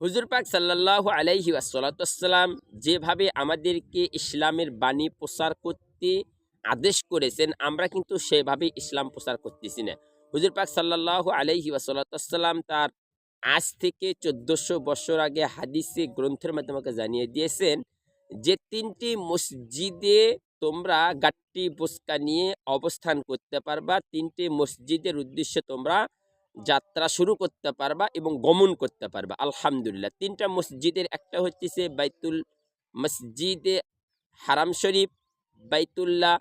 হুজুর পাক সাল্লাহ আলাইহি আসসালাম যেভাবে আমাদেরকে ইসলামের বাণী প্রচার করতে আদেশ করেছেন, আমরা কিন্তু সেভাবে ইসলাম প্রচার করতেছি না। হুজুর পাক সাল্লাহ আলাইহি আসসালাম তার আজ থেকে চোদ্দশো বছর আগে হাদিসে গ্রন্থের মাধ্যমে জানিয়ে দিয়েছেন যে তিনটি মসজিদে তোমরা গাট্টি বসকা নিয়ে অবস্থান করতে পারবা, তিনটি মসজিদের উদ্দেশ্যে তোমরা যাত্রা শুরু করতে পারবা এবং গমন করতে পারবা। আলহামদুলিল্লাহ। তিনটা মসজিদের, একটা হচ্ছে বাইতুল মসজিদে হারাম শরীফ, বাইতুল্লাহ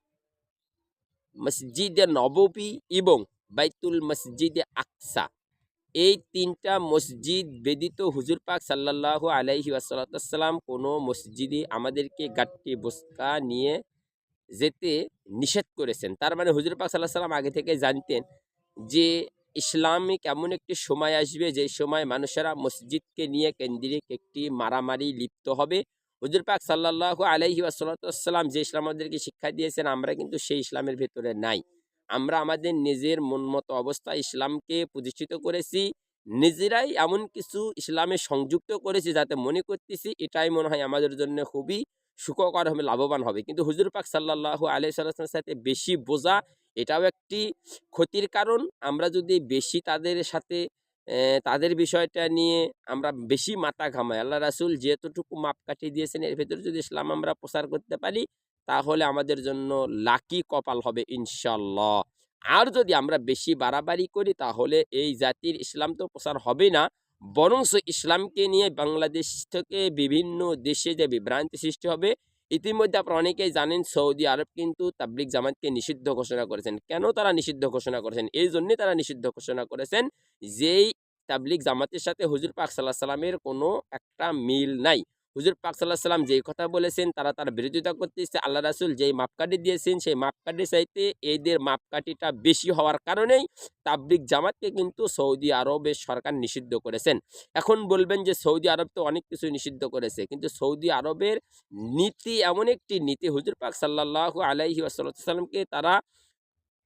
মসজিদে নববী এবং বাইতুল মসজিদে আকসা। এই তিনটা মসজিদ বেদিত হুজুর পাক সাল্লাহ আলাইহি ওয়াসাল্লাম কোনো মসজিদে আমাদেরকে গাট্টি বসকা নিয়ে যেতে নিষেধ করেছেন। তার মানে হুজুর পাক সাল্লাহ সাল্লাম আগে থেকে জানতেন যে ইসলামিক এমন একটি সময় আসবে যে সময় মানুষেরা মসজিদকে নিয়ে কেন্দ্রিক একটি মারামারি লিপ্ত হবে। হুজুর পাক সাল্লাহ আলাইহি আসাল্লাম যে ইসলাম আমাদেরকে শিক্ষা দিয়েছেন, আমরা কিন্তু সেই ইসলামের ভেতরে নাই। আমরা আমাদের নিজের মন মতো অবস্থা ইসলামকে প্রতিষ্ঠিত করেছি, নিজেরাই এমন কিছু ইসলামে সংযুক্ত করেছি যাতে মনে করতেছি এটাই মনে হয় আমাদের জন্য খুবই সুখকর হবে, লাভবান হবে। কিন্তু হুজুর পাক সাল্লাহ আলাই সাল্লামের সাথে বেশি বোঝা এটাও একটি ক্ষতির কারণ। আমরা যদি বেশি তাদের সাথে তাদের বিষয়টা নিয়ে আমরা বেশি মাথা ঘামাই, আল্লাহ রাসুল যেতটুকু মাপ কাটিয়ে দিয়েছেন, এর ভেতরে যদি ইসলাম আমরা প্রচার করতে পারি, তাহলে আমাদের জন্য লাকি কপাল হবে ইনশাল্লাহ আর যদি আমরা বেশি বাড়াবাড়ি করি, তাহলে এই জাতির ইসলাম তো প্রচার হবে না বরং ইসলামকে নিয়ে বাংলাদেশ থেকে বিভিন্ন দেশে যে বিভ্রান্তি সৃষ্টি হবে ইতিমধ্যে আপনারা অনেকেই জানেন সৌদি আরব কিন্তু তাবলিক জামাতকে নিষিদ্ধ ঘোষণা করেছেন। কেন তারা নিষিদ্ধ ঘোষণা করেছেন? এই জন্যে তারা নিষিদ্ধ ঘোষণা করেছেন, যেই তাবলিক জামাতের সাথে হুজুর পাক সাল্লাহ সাল্লামের কোনো একটা মিল নাই। হুজুর পাক সাল্লাহ সাল্লাম যেই কথা বলেছেন, তারা তার বিরোধিতা করতেছে। আল্লাহ রাসুল যেই মাপকাঠি দিয়েছেন, সেই মাপকাঠি চাইতে এদের মাপকাঠিটা বেশি হওয়ার কারণেই তাবলিক জামাতকে কিন্তু সৌদি আরবের সরকার নিষিদ্ধ করেছেন। এখন বলবেন যে সৌদি আরব তো অনেক কিছু নিষিদ্ধ করেছে, কিন্তু সৌদি আরবের নীতি এমন একটি নীতি হুজুর পাক সাল্লাহ আলাইহি আসাল্লামকে তারা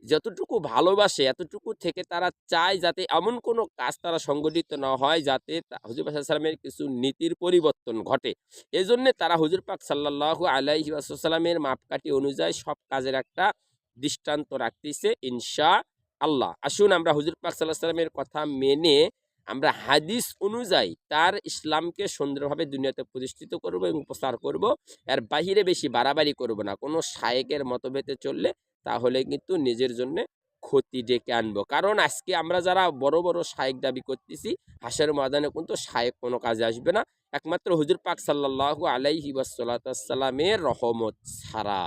যতটুকু ভালোবাসে, এতটুকু থেকে তারা চায় যাতে এমন কোনো কাজ তারা সংগঠিত না হয় যাতে হুজুর পাক সাল্লামের কিছু নীতির পরিবর্তন ঘটে। এজন্যে তারা হুজুর পাক সাল্লাহ আলাইহি আসাল্লামের মাপকাঠি অনুযায়ী সব কাজের একটা দৃষ্টান্ত রাখতেছে ইনশা আল্লাহ আসুন আমরা হুজুর পাক সাল্লাহ সাল্লামের কথা মেনে আমরা হাদিস অনুযায়ী তার ইসলামকে সুন্দরভাবে দুনিয়াতে প্রতিষ্ঠিত করব এবং প্রচার করব। এর বাহিরে বেশি বাড়াবাড়ি করব না। কোনো শায়েকের মতভেদে চললে তাহলে কিন্তু নিজের জন্য ক্ষতি ডেকে আনব। কারণ আজকে আমরা যারা বড় বড় শায়েক দাবি করতেছি, হাসের ময়দানে কিন্তু শায়েক কোনো কাজে আসবে না। একমাত্র হুজুর পাক সাল্লাহ আলাইহি ওয়াসাল্লামের রহমত ছাড়া।